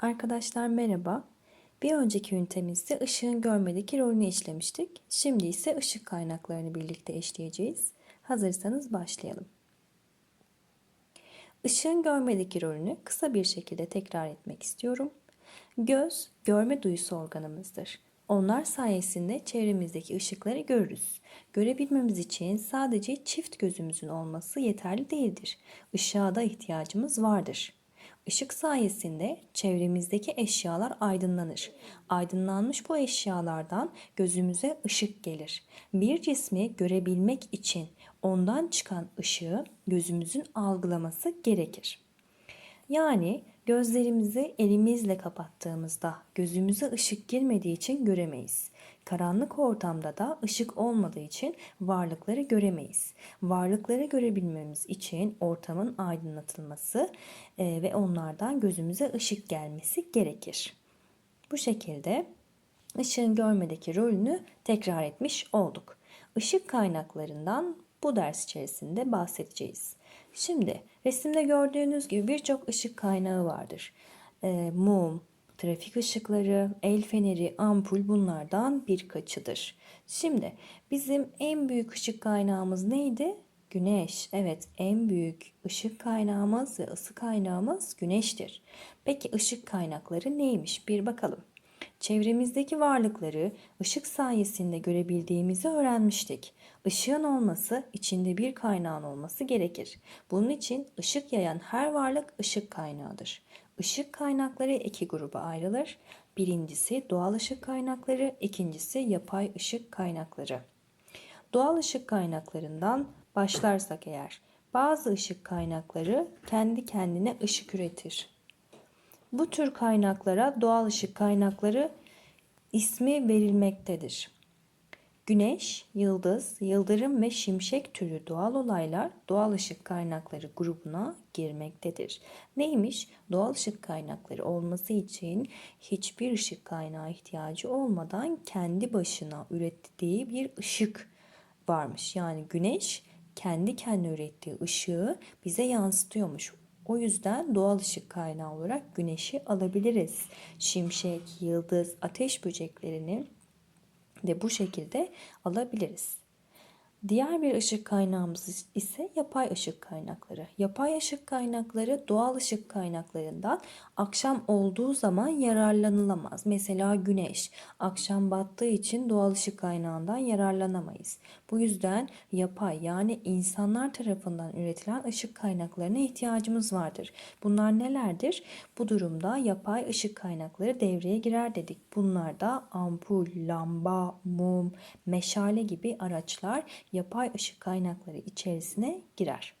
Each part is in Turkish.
Arkadaşlar merhaba. Bir önceki ünitemizde ışığın görmedeki rolünü işlemiştik. Şimdi ise ışık kaynaklarını birlikte eşleyeceğiz. Hazırsanız başlayalım. Işığın görmedeki rolünü kısa bir şekilde tekrar etmek istiyorum. Göz, görme duyusu organımızdır. Onlar sayesinde çevremizdeki ışıkları görürüz. Görebilmemiz için sadece çift gözümüzün olması yeterli değildir. Işığa da ihtiyacımız vardır. Işık sayesinde çevremizdeki eşyalar aydınlanır. Aydınlanmış bu eşyalardan gözümüze ışık gelir. Bir cismi görebilmek için ondan çıkan ışığı gözümüzün algılaması gerekir. Yani gözlerimizi elimizle kapattığımızda gözümüze ışık girmediği için göremeyiz. Karanlık ortamda da ışık olmadığı için varlıkları göremeyiz. Varlıkları görebilmemiz için ortamın aydınlatılması e, ve onlardan gözümüze ışık gelmesi gerekir. Bu şekilde ışığın görmedeki rolünü tekrar etmiş olduk. Işık kaynaklarından bu ders içerisinde bahsedeceğiz. Şimdi resimde gördüğünüz gibi birçok ışık kaynağı vardır. E, mum, trafik ışıkları, el feneri, ampul bunlardan birkaçıdır. Şimdi bizim en büyük ışık kaynağımız neydi? Güneş. Evet en büyük ışık kaynağımız ve ısı kaynağımız güneştir. Peki ışık kaynakları neymiş? Bir bakalım. Çevremizdeki varlıkları ışık sayesinde görebildiğimizi öğrenmiştik. Işığın olması içinde bir kaynağın olması gerekir. Bunun için ışık yayan her varlık ışık kaynağıdır. Işık kaynakları iki gruba ayrılır. Birincisi doğal ışık kaynakları, ikincisi yapay ışık kaynakları. Doğal ışık kaynaklarından başlarsak eğer, bazı ışık kaynakları kendi kendine ışık üretir. Bu tür kaynaklara doğal ışık kaynakları ismi verilmektedir. Güneş, yıldız, yıldırım ve şimşek türü doğal olaylar doğal ışık kaynakları grubuna girmektedir. Neymiş? Doğal ışık kaynakları olması için hiçbir ışık kaynağı ihtiyacı olmadan kendi başına ürettiği bir ışık varmış. Yani güneş kendi kendine ürettiği ışığı bize yansıtıyormuş. O yüzden doğal ışık kaynağı olarak güneşi alabiliriz. Şimşek, yıldız, ateş böceklerini de bu şekilde alabiliriz. Diğer bir ışık kaynağımız ise yapay ışık kaynakları. Yapay ışık kaynakları doğal ışık kaynaklarından akşam olduğu zaman yararlanılamaz. Mesela güneş akşam battığı için doğal ışık kaynağından yararlanamayız. Bu yüzden yapay yani insanlar tarafından üretilen ışık kaynaklarına ihtiyacımız vardır. Bunlar nelerdir? Bu durumda yapay ışık kaynakları devreye girer dedik. Bunlar da ampul, lamba, mum, meşale gibi araçlar yapay ışık kaynakları içerisine girer.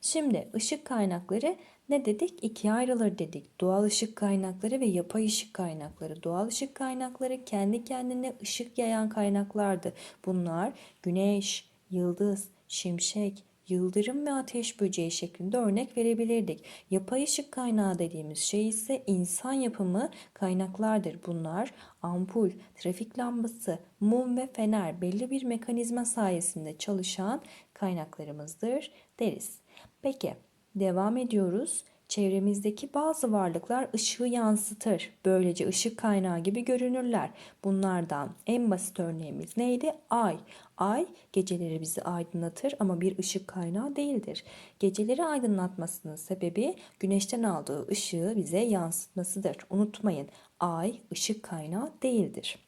Şimdi ışık kaynakları ne dedik? İkiye ayrılır dedik. Doğal ışık kaynakları ve yapay ışık kaynakları. Doğal ışık kaynakları kendi kendine ışık yayan kaynaklardı. Bunlar güneş, yıldız, şimşek, yıldırım ve ateş böceği şeklinde örnek verebilirdik. Yapay ışık kaynağı dediğimiz şey ise insan yapımı kaynaklardır. Bunlar ampul, trafik lambası, mum ve fener belli bir mekanizma sayesinde çalışan kaynaklarımızdır deriz. Peki devam ediyoruz. Çevremizdeki bazı varlıklar ışığı yansıtır. Böylece ışık kaynağı gibi görünürler. Bunlardan en basit örneğimiz neydi? Ay. Ay geceleri bizi aydınlatır ama bir ışık kaynağı değildir. Geceleri aydınlatmasının sebebi güneşten aldığı ışığı bize yansıtmasıdır. Unutmayın ay ışık kaynağı değildir.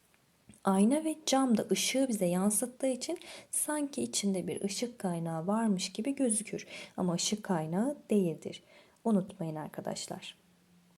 Ayna ve cam da ışığı bize yansıttığı için sanki içinde bir ışık kaynağı varmış gibi gözükür ama ışık kaynağı değildir. Unutmayın arkadaşlar.